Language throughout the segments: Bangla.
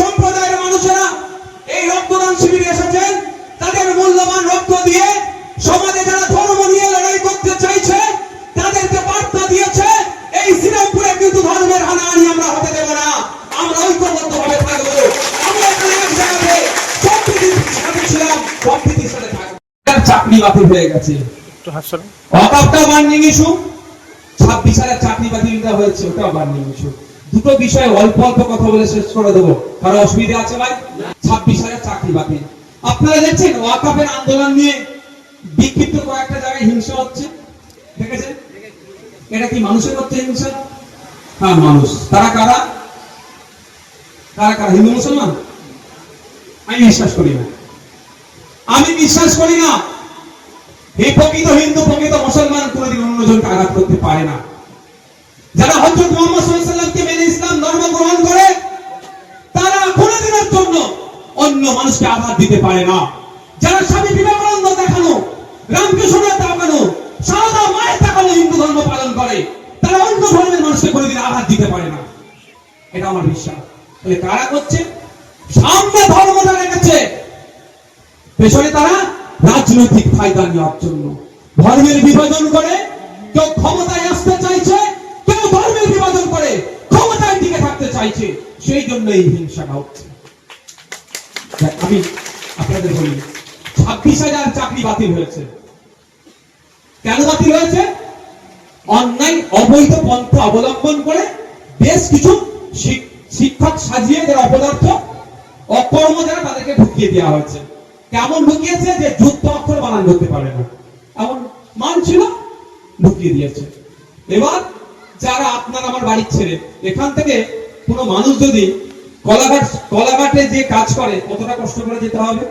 সম্প্রদায়ের মানুষেরা এই রক্তদান শিবিরে এসেছেন। তাদের মূল্যবান রক্ত দিয়ে সমাজে যারা ধর্ম নিয়ে লড়াই করতে চাইছে তাদেরকে বার্তা দিয়েছে এই শ্রীরামপুরে কিন্তু ধর্মের হানাহানি আমরা হতে দেব না। আমরা ঐক্যবদ্ধভাবে থাকব। আমরা এখানে এক জায়গাতে সম্প্রীতির সাথে ছিলাম সম্প্রীতির সাথে থাকব। চাকরি বাতিল হয়ে গেছে। অকাপটা বার্নিং ইস্যু ছাব্বিশ হাজার চাকরি বাতিলটা হয়েছে ওটাও বার্নিং ইস্যু দুটো বিষয়ে অল্প অল্প কথা বলে শেষ করে দেবো। কারও অসুবিধা আছে ভাই? ছাব্বিশ হাজার চাকরি বাতিল আপনারা দেখছেন ওয়াকাপের আন্দোলন নিয়ে বিক্ষিপ্ত কয়েকটা জায়গায় হিংসা হচ্ছে। দেখেছেন? এটা কি মানুষের মধ্যে হিংসা? হ্যাঁ মানুষ। তারা কারা? কারা কারা? হিন্দু, মুসলমান? আমি বিশ্বাস করি না। আমি বিশ্বাস করি না। এই প্রকৃত হিন্দু, প্রকৃত মুসলমান কোনদিন অন্যজনকে আঘাত করতে পারে না। যারা হজরত মোহাম্মদ সাল্লামকে মেনে গ্রহণ করে, তারা কোনদিনের জন্য অন্য মানুষকে আঘাত দিতে পারে না। যারা স্বামী বিবেকানন্দ দেখানো, রামকৃষ্ণের দেখানো, সারদা মায়ের দেখানো হিন্দু ধর্ম পালন করে, তারা অন্য ধর্মের মানুষকে কোনদিন আঘাত দিতে পারে না। এটা আমার বিশ্বাস। তাহলে কারা করছে? সামনে ধর্মটা রেখেছে, পেছনে তারা রাজনৈতিক ফায়দা নেওয়ার জন্য। ধর্মের বিভাজন করে কেউ ক্ষমতায় আসতে চাইছে কেউ ধর্মের বিভাজন করে ক্ষমতায় চাইছে সেই জন্য এই হিংসাটা হচ্ছে আমি আপনাদের বলি, ছাব্বিশ হাজার চাকরি বাতিল হয়েছে। কেন বাতিল হয়েছে? অন্যায়, অবৈধ পন্থা অবলম্বন করে বেশ কিছু শিক্ষক সাজিয়ে যারা অপদার্থ, অকর্ম যারা, তাদেরকে ঢুকিয়ে দেওয়া হয়েছে। কেমন ঢুকিয়েছে যে যুদ্ধ অক্ষর বানান করতে পারে না। এমন মান ছিল ঢুকিয়ে দিয়েছে। এবার যারা আপনার আমার বাড়ির ছেড়ে, এখান থেকে কোনো মানুষ যদি কলাঘাট কলাঘাটে যে কাজ করে কতটা কষ্ট করে যেতে হবে?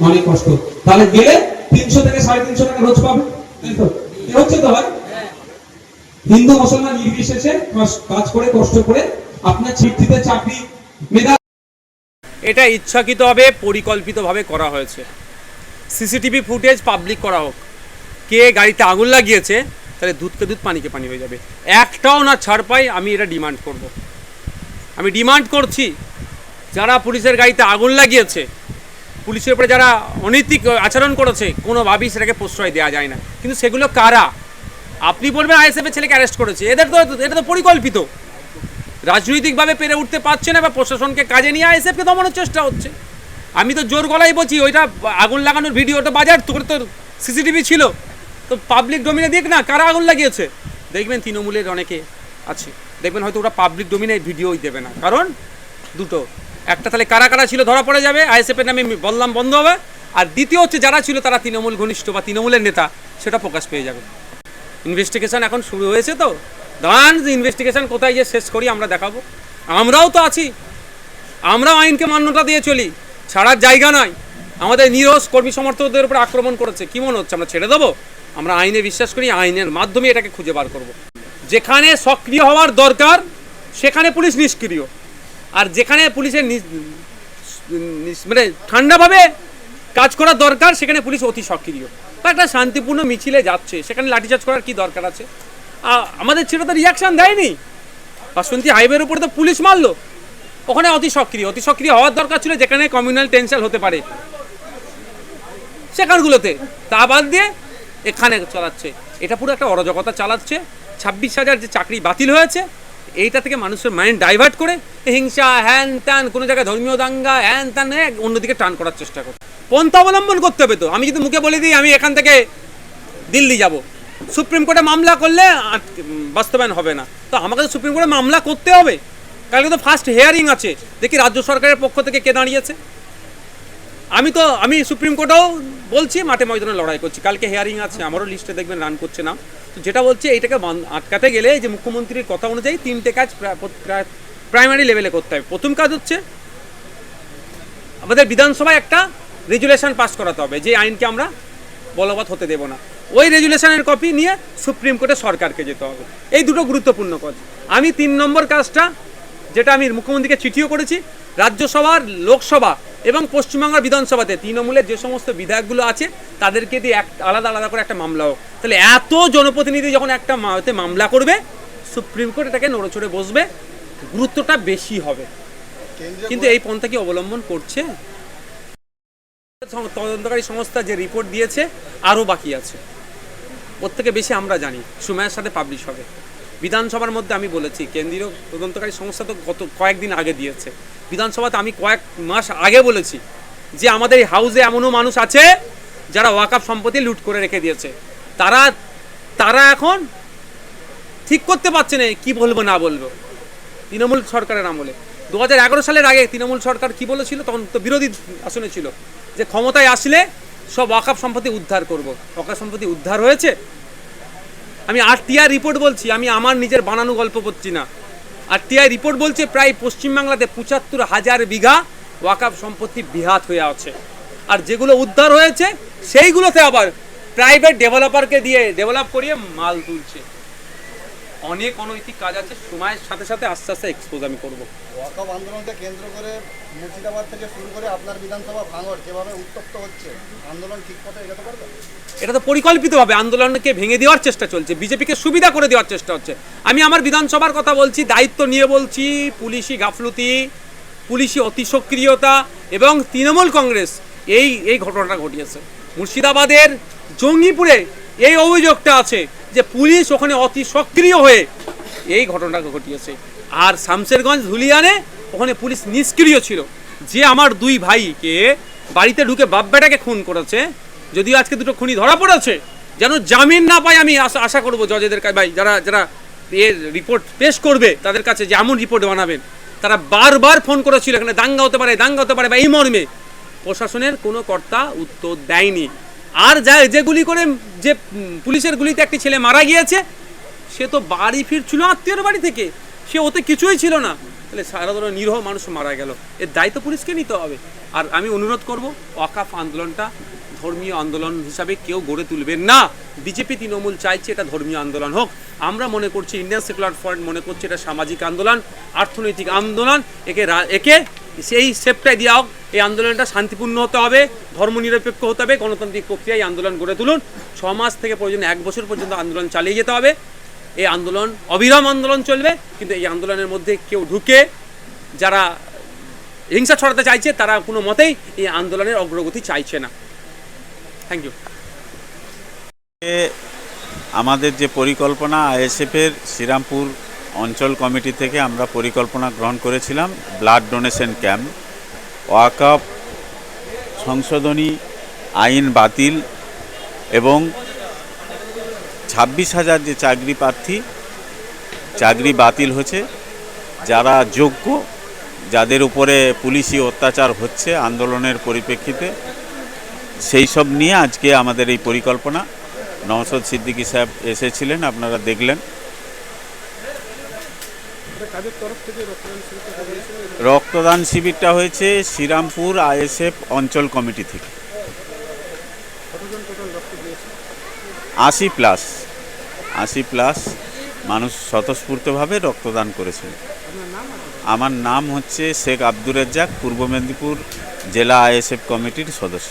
অনেক কষ্ট। তাহলে গেলে তিনশো থেকে সাড়ে তিনশো টাকা রোজ পাবে তাই তো? হচ্ছে তো ভাই হিন্দু মুসলমান নির্বিশেষে কাজ- করে কষ্ট করে আপনার ছিটটিতে চাকরি মেধা এটা ইচ্ছাকৃতভাবে পরিকল্পিতভাবে করা হয়েছে। সিসিটিভি ফুটেজ পাবলিক করা হোক। কে গাড়িতে আগুন লাগিয়েছে তাহলে দুধকে দুধ পানিকে পানি হয়ে যাবে। একটাও না ছাড় পাই, আমি এটা ডিমান্ড করব। আমি ডিমান্ড করছি, যারা পুলিশের গাড়িতে আগুন লাগিয়েছে, পুলিশের উপরে যারা অনৈতিক আচরণ করেছে, কোনোভাবেই সেটাকে প্রশ্রয় দেওয়া যায় না। কিন্তু সেগুলো কারা? আপনি বলবেন আইএসএফ এর ছেলেকে অ্যারেস্ট করেছে, এদের তো এটা তো পরিকল্পিত। রাজনৈতিকভাবে পেরে উঠতে পারছে না বা প্রশাসনকে কাজে নিয়ে আইএসএফকে দমানোর চেষ্টা হচ্ছে। আমি তো জোর গলায় বলছি, ওইটা আগুন লাগানোর ভিডিওটা বাজার, তোর তো সিসিটিভি ছিল। তো পাবলিক ডোমিনে দেখ না, কারা আগুন লাগিয়েছে? দেখবেন তৃণমূলের অনেকে আছে। দেখবেন হয়তো ওরা পাবলিক ডোমিনে ভিডিওই দেবে না। কারণ দুটো। একটা তাহলে কারা কারা ছিল ধরা পড়ে যাবে আইএসএফের নামে বললাম বন্ধ হবে। আর দ্বিতীয় হচ্ছে যারা ছিল তারা তৃণমূল ঘনিষ্ঠ বা তৃণমূলের নেতা, সেটা প্রকাশ পেয়ে যাবে। ইনভেস্টিগেশন এখন শুরু হয়েছে তো? দাঁড়ান ইনভেস্টিগেশন কোথায় গিয়ে শেষ করি আমরা দেখাবো। আমরাও তো আছি। আমরাও আইনকে মান্যতা দিয়ে চলি। ছাড়ার জায়গা নয় আমাদের নিরস কর্মী সমর্থকদের উপর আক্রমণ করেছে। কি মনে হচ্ছে, আমরা ছেড়ে দেবো? আমরা আইনে বিশ্বাস করি, আইনের মাধ্যমে এটাকে খুঁজে বার করব। যেখানে সক্রিয় হওয়ার দরকার, সেখানে পুলিশ নিষ্ক্রিয়। আর যেখানে পুলিশের মানে ঠান্ডাভাবে কাজ করার দরকার, সেখানে পুলিশ অতি সক্রিয়। একটা শান্তিপূর্ণ মিছিলে যাচ্ছে, সেখানে লাঠিচার্জ করার কি দরকার আছে? আমাদের ছেলে তো রিয়াকশন দেয়নি। বাসন্তী হাইওয়ের উপরে তো পুলিশ মারলো। ওখানে অতি সক্রিয় অতি সক্রিয় হওয়ার দরকার ছিল যেখানে কমিউনাল টেনশন হতে পারে। সেখানগুলোতে। তা বাদ দিয়ে এখানে চালাচ্ছে। এটা পুরো একটা অরাজকতা চালাচ্ছে। ছাব্বিশ হাজার যে চাকরি বাতিল হয়েছে, এইটা থেকে মানুষের মাইন্ড ডাইভার্ট করে হিংসা, হ্যান ত্যান, কোনো জায়গায় ধর্মীয় দাঙ্গা, হ্যান ত্যান এ অন্যদিকে টান করার চেষ্টা করে পন্থা অবলম্বন করতে হবে তো। আমি যদি মুখে বলে দিই, আমি এখান থেকে দিল্লি যাব। সুপ্রিম কোর্টে মামলা করলে বাস্তবায়ন হবে না। তো আমাকে তো সুপ্রিম কোর্টে মামলা করতে হবে। কালকে তো ফার্স্ট হেয়ারিং আছে। দেখি রাজ্য সরকারের পক্ষ থেকে কে দাঁড়িয়েছে। আমি তো, আমি সুপ্রিম কোর্টেও বলছি, মাঠে ময়দানে লড়াই করছি। কালকে হেয়ারিং আছে, আমারও লিস্টে দেখবেন রান করছে না তো যেটা বলছে, এইটাকে আটকাতে গেলে যে মুখ্যমন্ত্রীর কথা অনুযায়ী তিনটে কাজ প্রাইমারি লেভেলে করতে হবে। প্রথম কাজ হচ্ছে, আমাদের বিধানসভায় একটা রেজুলেশন পাস করাতে হবে, যে আইনকে আমরা বলবৎ হতে দেব না। ওই রেজুলেশনের কপি নিয়ে সুপ্রিম কোর্টে সরকারকে যেতে হবে। এই দুটো গুরুত্বপূর্ণ কাজ। আমি তিন নম্বর কাজটা, যেটা আমি মুখ্যমন্ত্রীকে চিঠিও করেছি, রাজ্যসভার, লোকসভা এবং পশ্চিমবঙ্গের বিধানসভাতে তৃণমূলের যে সমস্ত বিধায়কগুলো আছে তাদেরকে দিয়ে এক আলাদা আলাদা করে একটা মামলা হোক তাহলে এত জনপ্রতিনিধি যখন একটা মামলা করবে সুপ্রিম কোর্ট এটাকে নড়েচড়ে বসবে গুরুত্বটা বেশি হবে। কিন্তু এই পন্থা কি অবলম্বন করছে? তদন্তকারী সংস্থা যে রিপোর্ট দিয়েছে আরও বাকি আছে। ওর থেকে বেশি আমরা জানি সময়ের সাথে পাবলিশ হবে। বিধানসভার মধ্যে আমি বলেছি কেন্দ্রীয় তদন্তকারী সংস্থা তো গত কয়েকদিন আগে দিয়েছে। বিধানসভাতে আমি কয়েক মাস আগে বলেছি যে আমাদের এই হাউসে এমনও মানুষ আছে যারা ওয়াকাপ সম্পত্তি লুট করে রেখে দিয়েছে। তারা তারা এখন ঠিক করতে পারছে না কি বলব, না বলব। তৃণমূল সরকারের আমলে। দু হাজার এগারো সালের আগে তৃণমূল সরকার কি বলেছিল? তখন তো বিরোধী আসনে ছিল। যে ক্ষমতায় আসলে সব ওয়াকাপ সম্পত্তি উদ্ধার করব। ওয়াকাপ সম্পত্তি উদ্ধার হয়েছে? আমি আরটিআই রিপোর্ট বলছি, আমি আমার নিজের বানানো গল্প করছি না। আরটিআই রিপোর্ট বলছে প্রায় পশ্চিমবাংলাতে পঁচাত্তর হাজার বিঘা ওয়াকাপ সম্পত্তি বিহাত হয়ে আছে। আর যেগুলো উদ্ধার হয়েছে, সেইগুলোতে আবার প্রাইভেট ডেভেলপারকে দিয়ে ডেভেলপ করিয়ে মাল তুলছে। অনেক অনৈতিক কাজ আছে সময়ের সাথে সাথে আস্তে আস্তে এক্সপোজ আমি করব। ওয়াকফ আন্দোলনকে কেন্দ্র করে মুর্শিদাবাদ থেকে শুরু করে আপনার বিধানসভা ভাঙড় যেভাবে উত্তপ্ত হচ্ছে আন্দোলন ঠিক পথে এগোতে পারবে? এটা তো পরিকল্পিতভাবে আন্দোলনকে ভেঙে দেওয়ার চেষ্টা চলছে বিজেপিকে সুবিধা করে দেওয়ার চেষ্টা হচ্ছে। আমি আমার বিধানসভার কথা বলছি দায়িত্ব নিয়ে বলছি পুলিশি গাফলতি পুলিশি অতি সক্রিয়তা এবং তৃণমূল কংগ্রেস এই এই ঘটনাটা ঘটিয়েছে। মুর্শিদাবাদের জঙ্গিপুরে এই অভিযোগটা আছে যে পুলিশ ওখানে অতি সক্রিয় হয়ে এই ঘটনাটা ঘটিয়েছে। আর শামশেরগঞ্জ ধুলিয়ানে ওখানে পুলিশ নিষ্ক্রিয় ছিল। যে আমার দুই ভাইকে বাড়িতে ঢুকে বাপ বেটাকে খুন করেছে, যদিও আজকে দুটো খুনি ধরা পড়েছে, যেন জামিন না পাই আমি আশা করব জজেদের ভাই, যারা যারা এর রিপোর্ট পেশ করবে, তাদের কাছে যে এমন রিপোর্ট বানাবেন। তারা বারবার ফোন করেছিল, এখানে দাঙ্গা হতে পারে, দাঙ্গা হতে পারে বা এই মর্মে। প্রশাসনের কোনো কর্তা উত্তর দেয়নি। আর যা যে গুলি করে যে পুলিশের গুলিতে একটি ছেলে মারা গিয়েছে, সে তো বাড়ি ফিরছিল, আত্মীয়র বাড়ি থেকে। সে ওতে কিছুই ছিল না। তাহলে সারা ধরনের নিরহ মানুষ মারা গেল। এর দায়িত্ব পুলিশকে নিতে হবে। আর আমি অনুরোধ করব, ওয়াকাফ আন্দোলনটা ধর্মীয় আন্দোলন হিসাবে কেউ গড়ে তুলবেন না। বিজেপি তৃণমূল চাইছে এটা ধর্মীয় আন্দোলন হোক। আমরা মনে করছি, ইন্ডিয়ান সেকুলার ফ্রন্ট মনে করছে এটা সামাজিক আন্দোলন, অর্থনৈতিক আন্দোলন। একে একে সেই সেপটাই দেওয়া হোক এই আন্দোলনটা শান্তিপূর্ণ হতে হবে, ধর্মনিরপেক্ষ হতে হবে, গণতান্ত্রিক প্রক্রিয়ায় এই আন্দোলন গড়ে তুলুন। ছ মাস থেকে প্রয়োজন এক বছর পর্যন্ত আন্দোলন চালিয়ে যেতে হবে। এই আন্দোলন, অবিরাম আন্দোলন চলবে, কিন্তু এই আন্দোলনের মধ্যে কেউ ঢুকে যারা হিংসা ছড়াতে চাইছে, তারা কোনো মতেই এই আন্দোলনের অগ্রগতি চাইছে না। থ্যাংক ইউ আমাদের যে পরিকল্পনা, আইএসএফের, শ্রীরামপুর অঞ্চল কমিটি থেকে আমরা পরিকল্পনা গ্রহণ করেছিলাম, ব্লাড ডোনেশন ক্যাম্প। ওয়াকআপ সংশোধনী আইন বাতিল এবং ছাব্বিশ হাজার যে চাকরি প্রার্থী, চাকরি বাতিল হচ্ছে, যারা যোগ্য, যাদের উপরে পুলিশি অত্যাচার হচ্ছে আন্দোলনের পরিপ্রেক্ষিতে, সেই সব নিয়ে আজকে আমাদের এই পরিকল্পনা। নওশদ সিদ্দিকী সাহেব এসেছিলেন, আপনারা দেখলেন। রক্তদান শিবিরটা হয়েছে শ্রীরামপুর আইএসএফ অঞ্চল কমিটি থেকে। আশি প্লাস আশি প্লাস মানুষ স্বতঃস্ফূর্তভাবে রক্তদান করেছেন আমার নাম হচ্ছে শেখ আব্দুর রাজ্জাক পূর্ব মেদিনীপুর জেলা আইএসএফ কমিটির সদস্য।